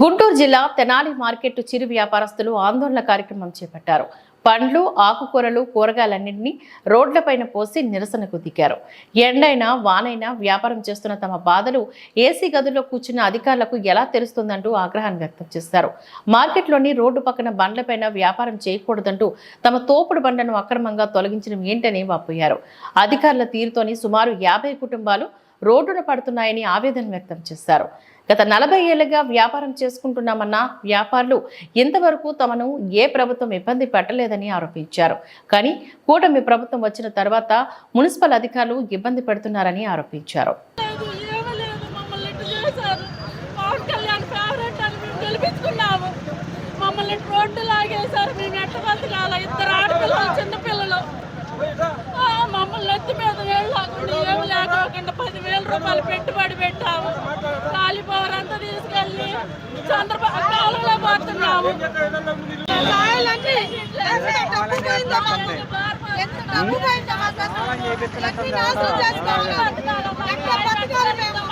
గుంటూరు జిల్లా తెనాలి మార్కెట్ చిరు వ్యాపారస్తులు ఆందోళన కార్యక్రమం చేపట్టారు. పండ్లు ఆకుకూరలు కూరగాయలన్నింటినీ రోడ్లపైన పోసి నిరసనకు దిగారు. ఎండైనా వానైనా వ్యాపారం చేస్తున్న తమ బాధలు ఏసీ గదుల్లో కూర్చున్న అధికారులకు ఎలా తెలుస్తుందంటూ ఆగ్రహాన్ని వ్యక్తం చేశారు. మార్కెట్లోని రోడ్డు పక్కన బండ్లపైన వ్యాపారం చేయకూడదంటూ తమ తోపుడు బండ్లను అక్రమంగా తొలగించడం ఏంటని వాపోయారు. అధికారుల తీరుతోని సుమారు యాభై కుటుంబాలు రోడ్డున పడుతున్నాయని ఆవేదన వ్యక్తం చేశారు. గత నలభై ఏళ్ళుగా వ్యాపారం చేసుకుంటున్నామన్న వ్యాపారులు ఇంతవరకు తమను ఏ ప్రభుత్వం ఇబ్బంది పెట్టలేదని ఆరోపించారు. కానీ కూటమి ప్రభుత్వం వచ్చిన తర్వాత మున్సిపల్ అధికారులు ఇబ్బంది పెడుతున్నారని ఆరోపించారు. మమ్మల్ని ఇట్లా మమ్మల్ని రోడ్డు లాగేశారు మేము ఎట్ట బతకాల ఇద్దరు ఆడపిల్లలు చిన్నపిల్లలు మమ్మల్ని ఎత్తి మీద వేలు లేకుండా ఏమి లేకోకుండా పదివేల రూపాయలు పెట్టుబడి పెట్టాము. కాలంలో పోతున్నాము కాయలన్నీ ఎంత డబ్బు పోయిందో మాకు. ఎంత డబ్బు పోయిందో మాకు అసలు. ఎన్ని నాశనం చేసుకోవాలి? ఎట్లా బతకాలి మేము?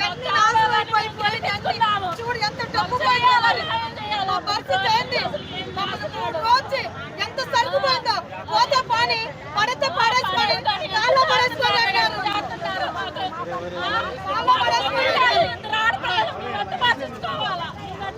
ఎన్ని నాశనం అయిపోయి ఎన్ని- చూడు ఎంత డబ్బు పోయిందో మరి. మా పరిస్థితి ఏంది? మమ్మల్ని చూడు రోజు ఎంత సరుకు పోయిందో పోతే పాని పడితే పడేసుకొని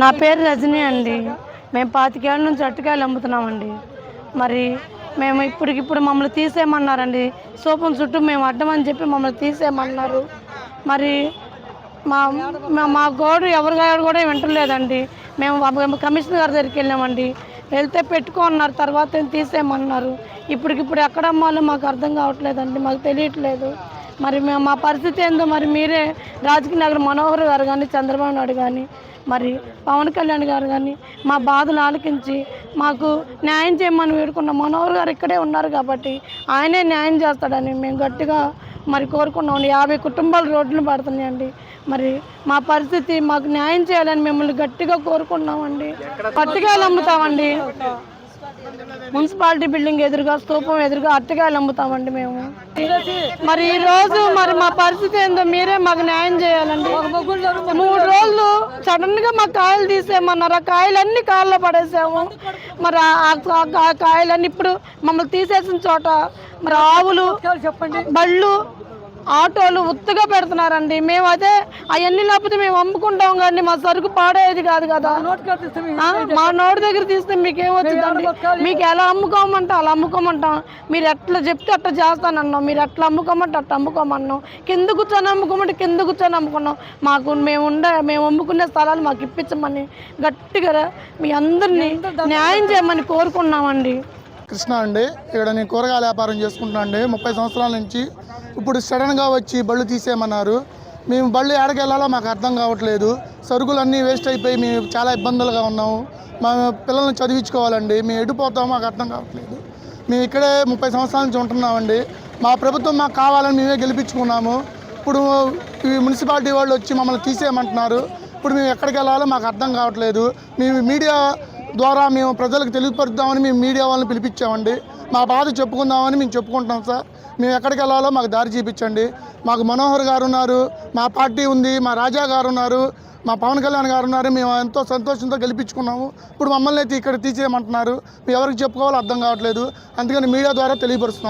నా పేరు రజనీ అండి. మేము పాతికేళ్ళ నుంచి అరటికాయలు అమ్ముతున్నామండి. మరి మేము ఇప్పటికిప్పుడు మమ్మల్ని తీసేయమన్నారండి. సోపం చుట్టూ మేము అడ్డమని చెప్పి మమ్మల్ని తీసేయమన్నారు. మరి మా మా- గోడు ఎవరి గారు కూడా వింటలేదండి. మేము మేము కమిషనర్ గారి దగ్గరికి వెళ్ళామండి. వెళ్తే పెట్టుకో అన్నారు తర్వాత తీసేయమన్నారు. ఇప్పటికిప్పుడు ఎక్కడ అమ్మాలో మాకు అర్థం కావట్లేదండి మాకు తెలియట్లేదు. మరి మేము మా పరిస్థితి ఏందో మరి మీరే రాజకీయ నగర్ మనోహర్ గారు కానీ చంద్రబాబు నాయుడు కానీ మరి పవన్ కళ్యాణ్ గారు కానీ మా బాధలు ఆలకించి మాకు న్యాయం చేయమని వేడుకున్న మనోహర్ గారు ఇక్కడే ఉన్నారు కాబట్టి ఆయనే న్యాయం చేస్తాడని మేము గట్టిగా మరి కోరుకున్నాం యాభై కుటుంబాలు రోడ్లు పడుతున్నాయండి. మరి మా పరిస్థితి మాకు న్యాయం చేయాలని మిమ్మల్ని గట్టిగా కోరుకున్నామండి పట్టుకాయలు అమ్ముతామండి. మున్సిపాలిటీ బిల్డింగ్ ఎదురుగా స్తూపం ఎదురుగా అట్టకాయలు అమ్ముతామండి మేము. మరి ఈ రోజు మరి మా పరిస్థితి ఏందో మీరే మాకు న్యాయం చేయాలండి. మూడు రోజులు సడన్గా మా కాయలు తీసేయమన్నారు. ఆ కాయలన్నీ కాళ్ళలో పడేసాము. మరి ఆ- కాయలన్నీ ఇప్పుడు మమ్మల్ని తీసేసిన చోట మరి ఆవులు బళ్ళు ఆటోలు ఉత్తగా పెడుతున్నారండి. మేము అదే అవన్నీ లేకపోతే మేము అమ్ముకుంటాం కానీ మా సరుకు పాడేది కాదు కదా. మా నోటి దగ్గర తీస్తే మీకు ఏమొచ్చిందండి మీకు ఎలా అమ్ముకోమంటే? అలా అమ్ముకోమంటాం. మీరు ఎట్లా చెప్తే అట్లా చేస్తానన్నాం. మీరు ఎట్లా అమ్ముకోమంటే అట్లా అమ్ముకోమన్నాం. కింద కూర్చొని అమ్ముకోమంటే కింద కూర్చొని అమ్ముకున్నాం. మాకు మేము ఉండే మేము అమ్ముకునే స్థలాలు మాకు ఇప్పించమని గట్టిగా మీ అందరినీ న్యాయం చేయమని కోరుకున్నామండి. కృష్ణ అండి ఇక్కడ నేను కూరగాయల వ్యాపారం చేసుకుంటున్నా అండి. ముప్పై సంవత్సరాల నుంచి ఇప్పుడు సడన్గా వచ్చి బళ్ళు తీసేయమన్నారు. మేము బళ్ళు ఎక్కడికి మాకు అర్థం కావట్లేదు. సరుకులు అన్నీ వేస్ట్ అయిపోయి మేము చాలా ఇబ్బందులుగా ఉన్నాము. మా పిల్లల్ని చదివించుకోవాలండి. మేము ఎడిపోతామో మాకు అర్థం కావట్లేదు. మేము ఇక్కడే ముప్పై సంవత్సరాల నుంచి ఉంటున్నామండి. మా ప్రభుత్వం మాకు కావాలని మేమే గెలిపించుకున్నాము. ఇప్పుడు ఈ మున్సిపాలిటీ వాళ్ళు వచ్చి మమ్మల్ని తీసేయమంటున్నారు. ఇప్పుడు మేము ఎక్కడికి వెళ్ళాలో మాకు అర్థం కావట్లేదు. మేము మీడియా ద్వారా మేము ప్రజలకు తెలియపరుద్దామని మేము మీడియా వాళ్ళని పిలిపించామండి. మా బాధ చెప్పుకుందామని మేము చెప్పుకుంటున్నాం సార్. మేము ఎక్కడికి వెళ్ళాలో మాకు దారి చూపించండి. మాకు మనోహర్ గారు ఉన్నారు మా పార్టీ ఉంది మా రాజా గారు ఉన్నారు మా పవన్ కళ్యాణ్ గారు ఉన్నారు. మేము ఎంతో సంతోషంతో గెలిపించుకున్నాము. ఇప్పుడు మమ్మల్ని అయితే ఇక్కడ తీసేయమంటున్నారు. మేము ఎవరికి చెప్పుకోవాలో అర్థం కావట్లేదు. అందుకని మీడియా ద్వారా తెలియపరుస్తున్నాం.